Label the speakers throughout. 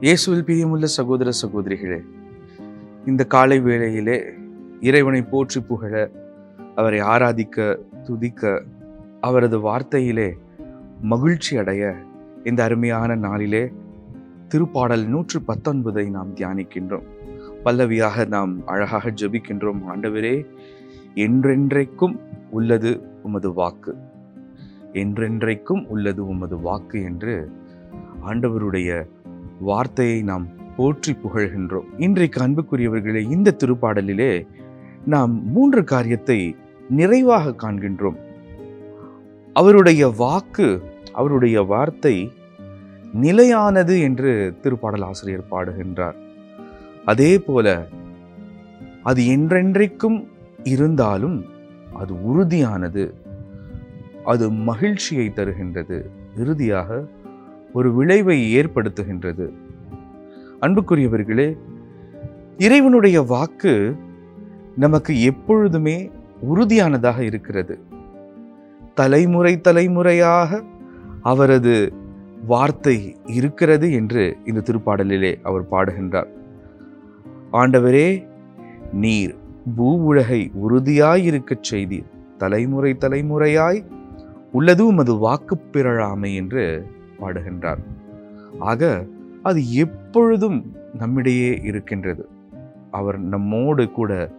Speaker 1: இயேசுவில் பிரியமுள்ள சகோதர சகோதரிகளே இந்த காலை வேளையிலே இறைவனை போற்றி புகழ அவரை ஆராதிக்க துதிக்க அவரது வார்த்தையிலே மகிழ்ச்சி அடைய இந்த அருமையான நாளிலே திருப்பாடல் நூற்று பத்தொன்பதை நாம் தியானிக்கின்றோம். பல்லவியாக நாம் அழகாக ஜெபிக்கின்றோம். ஆண்டவரே என்றென்றைக்கும் உள்ளது உமது வாக்கு. என்றென்றைக்கும் உள்ளது உமது வாக்கு என்று ஆண்டவருடைய வார்த்தையை நாம் போற்றி புகழ்கின்றோம். இன்றைக்கு அன்புக்குரியவர்களே இந்த திருப்பாடலிலே நாம் மூன்று காரியத்தை நிறைவாக காண்கின்றோம். அவருடைய வாக்கு அவருடைய வார்த்தை நிலையானது என்று திருப்பாடல் ஆசிரியர் பாடுகின்றார். அதே போல அது என்றென்றைக்கும் இருந்தாலும் அது உறுதியானது அது மகிழ்ச்சியை தருகின்றது. இறுதியாக ஒரு விளைவை ஏற்படுத்துகின்றது. அன்புக்குரியவர்களே இறைவனுடைய வாக்கு நமக்கு எப்பொழுதுமே உறுதியானதாக இருக்கிறது. தலைமுறை தலைமுறையாக அவரது வார்த்தை இருக்கிறது என்று இந்த திருப்பாடலிலே அவர் பாடுகின்றார். ஆண்டவரே நீர் பூ உலகை உறுதியாயிருக்கச் செய்தீர். தலைமுறை தலைமுறையாய் உள்ளது உமது வாக்கு பிறழாமை என்று பாடுகின்றார் ஆக அது எப்பொழுதும் நம்மிடையே இருக்கின்றது. அவர் நம்மோடு கூட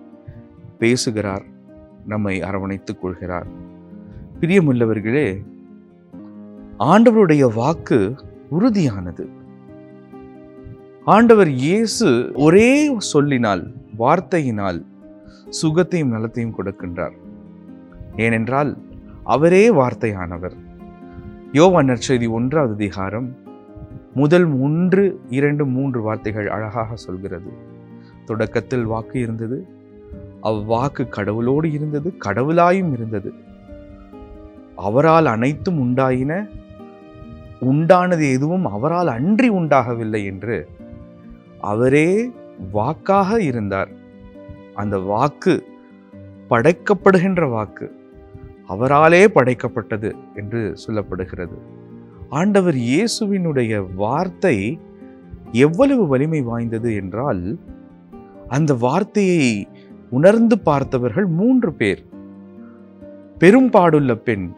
Speaker 1: பேசுகிறார் நம்மை அரவணைத்துக் கொள்கிறார். பிரியமுள்ளவர்களே ஆண்டவருடைய வாக்கு உறுதியானது. ஆண்டவர் இயேசு ஒரே சொல்லினால் வார்த்தையினால் சுகத்தையும் நலத்தையும் கொடுக்கின்றார். ஏனென்றால் அவரே வார்த்தையானவர். யோவான் நற்செய்தி ஒன்றாவது அதிகாரம். முதல் ஒன்று இரண்டு மூன்று வார்த்தைகள் அழகாக சொல்கிறது. தொடக்கத்தில் வாக்கு இருந்தது. அவ்வாக்கு கடவுளோடு இருந்தது கடவுளாயும் இருந்தது. அவரால் அனைத்தும் உண்டாயின உண்டானது எதுவும் அவரால் அன்றி உண்டாகவில்லை என்று அவரே வாக்காக இருந்தார். அந்த வாக்கு படைக்கப்படுகின்ற வாக்கு. அவராலே படைக்கப்பட்டது என்று சொல்லப்படுகிறது. ஆண்டவர் இயேசுவினுடைய வார்த்தை எவ்வளவு வலிமை வாய்ந்தது என்றால் அந்த வார்த்தையை உணர்ந்து பார்த்தவர்கள் மூன்று பேர். பெரும்பாடுள்ள பெண்.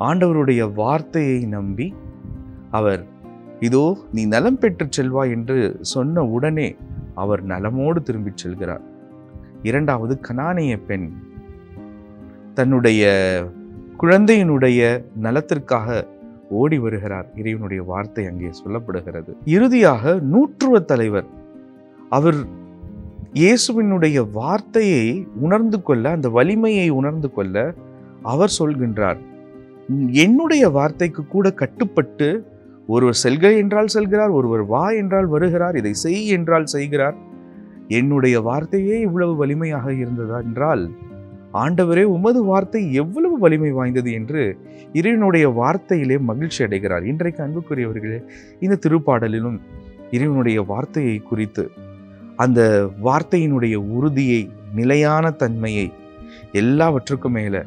Speaker 1: ஆண்டவருடைய வார்த்தையை நம்பி அவர் இதோ நீ நலம் பெற்றுச் செல்வாய் என்று சொன்ன உடனே அவர் நலமோடு திரும்பிச் செல்கிறார். இரண்டாவது கனானிய பெண். தன்னுடைய குழந்தையினுடைய நலத்திற்காக ஓடி வருகிறார். இறைவனுடைய வார்த்தை அங்கே சொல்லப்படுகிறது. இறுதியாக நூற்றுவ தலைவர் அவர் இயேசுவினுடைய வார்த்தையை உணர்ந்து கொள்ள அந்த வலிமையை உணர்ந்து கொள்ள அவர் சொல்கின்றார். என்னுடைய வார்த்தைக்கு கூட கட்டுப்பட்டு ஒருவர் செல்க என்றால் செல்கிறார் ஒருவர் வா என்றால் வருகிறார் இதை செய் என்றால் செய்கிறார். என்னுடைய வார்த்தையே இவ்வளவு வலிமையாக இருந்ததா என்றால் ஆண்டவரே உமது வார்த்தை எவ்வளவு வலிமை வாய்ந்தது என்று இறைவனுடைய வார்த்தையிலே மகிழ்ச்சி அடைகிறார். இன்றைக்கு அன்புக்குரியவர்களே இந்த திருப்பாடலிலும் இறைவனுடைய வார்த்தையை குறித்து அந்த வார்த்தையினுடைய உறுதியை நிலையான தன்மையை எல்லாவற்றுக்கும் மேலே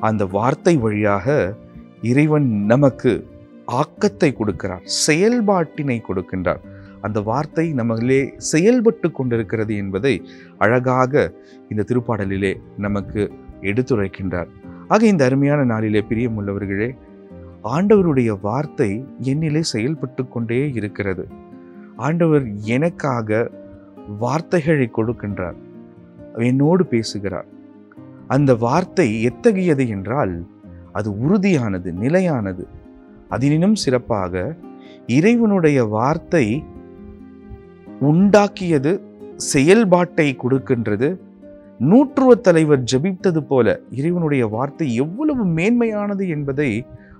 Speaker 1: அந்த வார்த்தை வழியாக இறைவன் நமக்கு ஆக்கத்தை கொடுக்கிறார் செயல்பாட்டினை கொடுக்கின்றார். அந்த வார்த்தை நம்மளே செயல்பட்டு கொண்டிருக்கிறது என்பதை அழகாக இந்த திருப்பாடலிலே நமக்கு எடுத்துரைக்கின்றார். ஆக இந்த அருமையான நாளிலே பிரியமுள்ளவர்களே ஆண்டவருடைய வார்த்தை என்னிலே செயல்பட்டு கொண்டே இருக்கிறது. ஆண்டவர் எனக்காக வார்த்தைகளை கொடுக்கின்றார் என்னோடு பேசுகிறார். அந்த வார்த்தை எத்தகையது என்றால் அது உறுதியானது நிலையானது. அதினும் சிறப்பாக இறைவனுடைய வார்த்தை உண்டாக்கியது செயல்பாட்டை கொடுக்கின்றது. நூற்றுவ தலைவர் ஜபித்தது போல இறைவனுடைய வார்த்தை எவ்வளவு மேன்மையானது என்பதை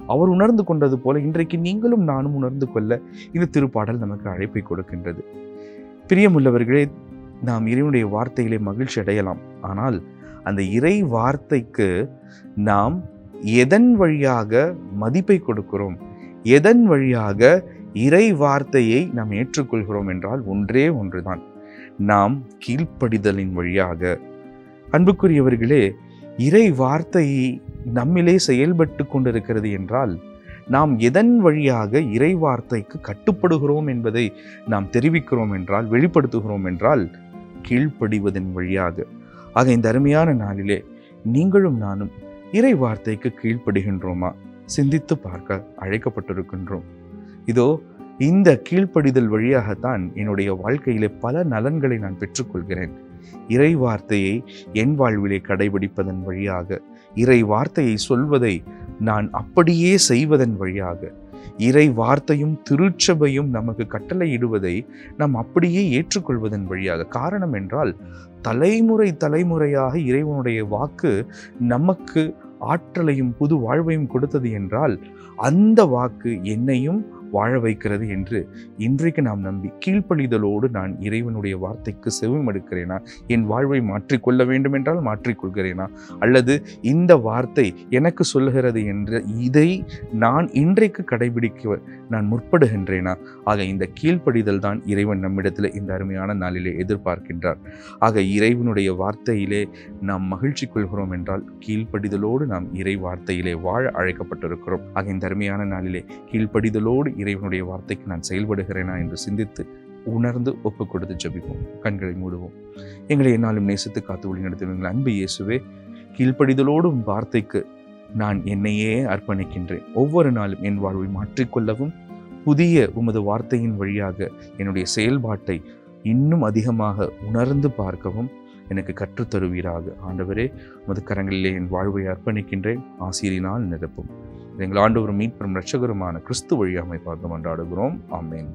Speaker 1: அவர் உணர்ந்து கொண்டது போல இன்றைக்கு நீங்களும் நானும் உணர்ந்து கொள்ள இந்த திருப்பாடல் நமக்கு அழைப்பை கொடுக்கின்றது. பிரியமுள்ளவர்களே நாம் இறைவனுடைய வார்த்தைகளை மகிழ்ச்சி அடையலாம். ஆனால் அந்த இறை வார்த்தைக்கு நாம் எதன் வழியாக மதிப்பை கொடுக்கிறோம்? எதன் வழியாக இறை வார்த்தையை நாம் ஏற்றுக்கொள்கிறோம் என்றால் ஒன்றே ஒன்றுதான். நாம் கீழ்ப்படிதலின் வழியாக. அன்புக்குரியவர்களே இறை வார்த்தை நம்மிலே செயல்பட்டு கொண்டிருக்கிறது என்றால் நாம் எதன் வழியாக இறை வார்த்தைக்கு கட்டுப்படுகிறோம் என்பதை நாம் தெரிவிக்கிறோம் என்றால் வெளிப்படுத்துகிறோம் என்றால் கீழ்ப்படிவதன் வழியாக. ஆக இந்த அருமையான நாளிலே நீங்களும் நானும் இறை வார்த்தைக்கு கீழ்ப்படுகின்றோமா? சிந்தித்து பார்க்க அழைக்கப்பட்டிருக்கின்றோம். இதோ இந்த கீழ்ப்படிதல் வழியாகத்தான் என்னுடைய வாழ்க்கையிலே பல நலன்களை நான் பெற்றுக்கொள்கிறேன். இறை வார்த்தையை என் வாழ்விலே கடைபிடிப்பதன் வழியாக இறை வார்த்தையை சொல்வதை நான் அப்படியே செய்வதன் வழியாக இறை வார்த்தையும் திருச்சபையும் நமக்கு கட்டளையிடுவதை நாம் அப்படியே ஏற்றுக்கொள்வதன் வழியாக. காரணம் என்றால் தலைமுறை தலைமுறையாக இறைவனுடைய வாக்கு நமக்கு ஆற்றலையும் புது வாழ்வையும் கொடுத்தது என்றால் அந்த வாக்கு என்னையும் வாழ வைக்கிறது என்று இன்றைக்கு நாம் நம்பி கீழ்ப்படிதலோடு நான் இறைவனுடைய வார்த்தைக்கு செவிமடுக்கிறேனா? என் வாழ்வை மாற்றிக்கொள்ள வேண்டும் என்றால் மாற்றிக்கொள்கிறேனா? அல்லது இந்த வார்த்தை எனக்கு சொல்லுகிறது என்ற இதை நான் இன்றைக்கு கடைபிடிக்க நான் முற்படுகின்றேனா? ஆக இந்த கீழ்ப்படிதல் தான் இறைவன் நம்மிடத்தில் இந்த அருமையான நாளிலே எதிர்பார்க்கின்றார். ஆக இறைவனுடைய வார்த்தையிலே நாம் மகிழ்ச்சி கொள்கிறோம் என்றால் கீழ்ப்படிதலோடு நாம் இறை வார்த்தையிலே வாழ அழைக்கப்பட்டிருக்கிறோம். ஆக இந்த அருமையான நாளிலே கீழ்ப்படிதலோடு இறைவனுடைய வார்த்தைக்கு நான் செயல்படுகிறேனா என்று சிந்தித்து உணர்ந்து ஒப்பு கொடுத்து ஜபிப்போம். கண்களை மூடுவோம். எங்களை என்னாலும் நேசித்து காத்து ஒளி நடத்துவீங்கள் அன்பு இயேசுவே கீழ்ப்படிதலோடும் வார்த்தைக்கு நான் என்னையே அர்ப்பணிக்கின்றேன். ஒவ்வொரு நாளும் என் வாழ்வை மாற்றிக்கொள்ளவும் புதிய உமது வார்த்தையின் வழியாக என்னுடைய செயல்பாட்டை இன்னும் அதிகமாக உணர்ந்து பார்க்கவும் எனக்கு கற்றுத்தருவீராக. ஆண்டவரே உமது கரங்களிலே என் வாழ்வை அர்ப்பணிக்கின்றேன். ஆசிரியனால் நிரப்பும். எங்கள் ஆண்டவரும் மீட்பெரும் ரட்சகருமான கிறிஸ்து வழியாமை பார்த்து மன்றாடுகிறோம். ஆமேன்.